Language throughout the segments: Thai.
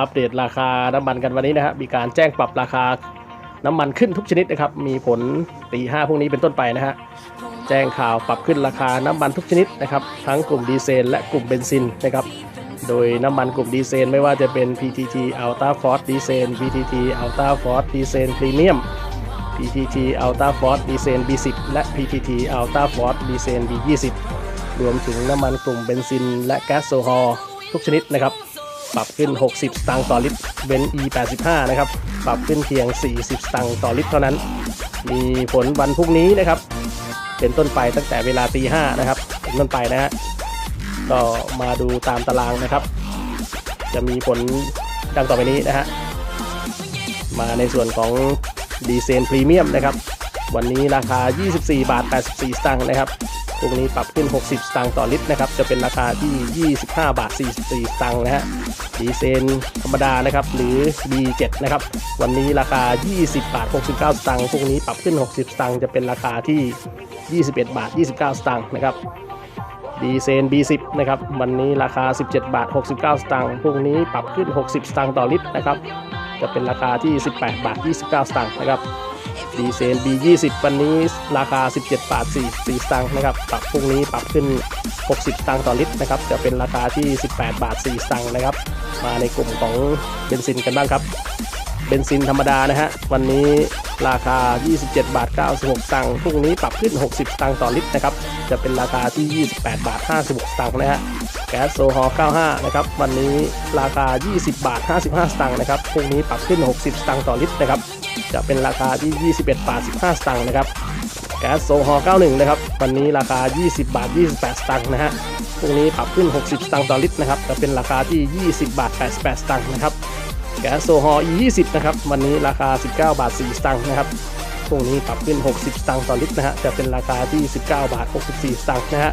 อัปเดตราคาน้ำมันกันวันนี้นะฮะมีการแจ้งปรับราคาน้ำมันขึ้นทุกชนิดนะครับ มีผลตีห้าพรุ่งนี้เป็นต้นไปนะฮะแจ้งข่าวปรับขึ้นราคาน้ำมันทุกชนิดนะครับ ทั้งกลุ่มดีเซลและกลุ่มเบนซินนะครับ โดยน้ำมันกลุ่มดีเซลไม่ว่าจะเป็น PTT Ultra Force ดีเซล PTT Ultra Force ดีเซล Premium PTT Ultra Force ดีเซล B10 และ PTT Ultra Force ดีเซล B20 รวมถึงน้ำมันกลุ่มเบนซินและแก๊สโซฮอลทุกชนิดนะครับ ปรับขึ้น 60 สตางค์ต่อลิตรเบน E85 นะครับ ปรับขึ้นเพียง 40 สตางค์ต่อลิตรเท่านั้น มีผลวันพรุ่งนี้นะครับ เป็นต้นไปตั้งแต่เวลาตีห้านะครับ เป็นต้นไปนะฮะ ก็มาดูตามตารางนะครับ จะมีผลดังต่อไปนี้นะฮะ มาในส่วนของดีเซลพรีเมียมนะครับ วันนี้ราคา 24 บาท 84 สตางค์นะครับ พรุ่งนี้ปรับขึ้น 60 สตางค์ต่อลิตรนะครับ จะเป็นราคาที่ 25 บาท 44 สตางค์นะฮะดีเซลธรรมดานะครับ หรือ B7 นะครับ วันนี้ราคา 20 บาท 69 สตางค์พรุ่งนี้ปรับขึ้น 60 สตางค์จะเป็นราคาที่ 21 บาท 29 สตางค์นะครับดีเซน B10 นะครับ วันนี้ราคา 17 บาท 69 สตางค์พรุ่งนี้ปรับขึ้น 60 สตางค์ต่อลิตรนะครับ จะเป็นราคาที่ 18 บาท 29 สตางค์นะครับ ดีเซน B20 วันนี้ราคา 17 บาท 44สตางค์นะครับ ปรับพรุ่งนี้ปรับขึ้น 60สตางค์ต่อลิตรนะครับ จะเป็นราคาที่ 18 บาท 4 สตางค์นะครับ มาในกลุ่มของเบนซินกันบ้างครับ เบนซินธรรมดานะฮะ วันนี้ราคา 27 บาท 96สตางค์ พรุ่งนี้ปรับขึ้น 60สตางค์ต่อลิตรนะครับ จะเป็นราคาที่ 28 บาท 56สตางค์นะฮะ แก๊สโซฮอล์95 นะครับ วันนี้ราคา 20 บาท 55สตางค์นะครับ พรุ่งนี้ปรับขึ้น 60สตางค์ต่อลิตรนะครับ จะเป็นราคาที่ 21 บาท 15 สตางค์นะครับแก๊สโซฮอล์91 นะครับ วันนี้ราคา 20 บาท 28 สตางค์นะฮะพรุ่งนี้ปรับขึ้น 60 สตางค์ต่อลิตรนะครับจะเป็นราคาที่ 20 บาท 88 สตางค์นะครับ แก๊สโซฮอล์ E20 นะครับ วันนี้ราคา 19 บาท 4 สตางค์นะครับพรุ่งนี้ปรับขึ้น 60 สตางค์ต่อลิตรนะฮะ จะเป็นราคาที่ 19 บาท 64 สตางค์นะฮะ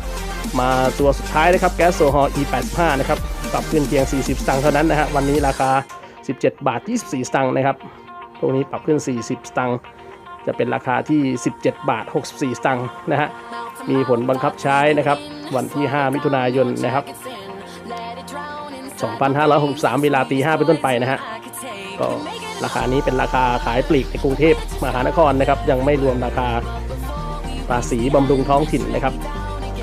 มาตัวสุดท้ายนะครับ แก๊สโซฮอล์ E85 นะครับ ปรับขึ้นเพียง 40 สตางค์เท่านั้นนะฮะ วันนี้ราคา 17 บาท 24 สตางค์นะครับ พวกนี้ปรับขึ้น 40 สตางค์จะเป็นราคาที่ 17 บาท 64 สตางค์นะฮะมีผลบังคับใช้นะครับวันที่ 5 มิถุนายนนะครับ 2563 เวลาตี 5 เป็นต้นไปนะฮะก็ราคานี้เป็นราคาขายปลีกในกรุงเทพมหานครนะครับ ยังไม่รวมราคาภาษีบำรุงท้องถิ่นนะครับ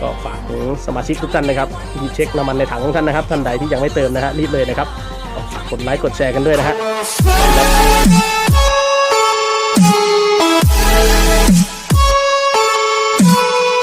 ก็ฝากถึงสมาชิกทุกท่านนะครับรีบเช็คน้ำมันในถังของท่านนะครับท่านใดที่ยังไม่เติมนะฮะรีบเลยนะครับก็ฝากกดไลค์กดแชร์กันด้วยนะฮะ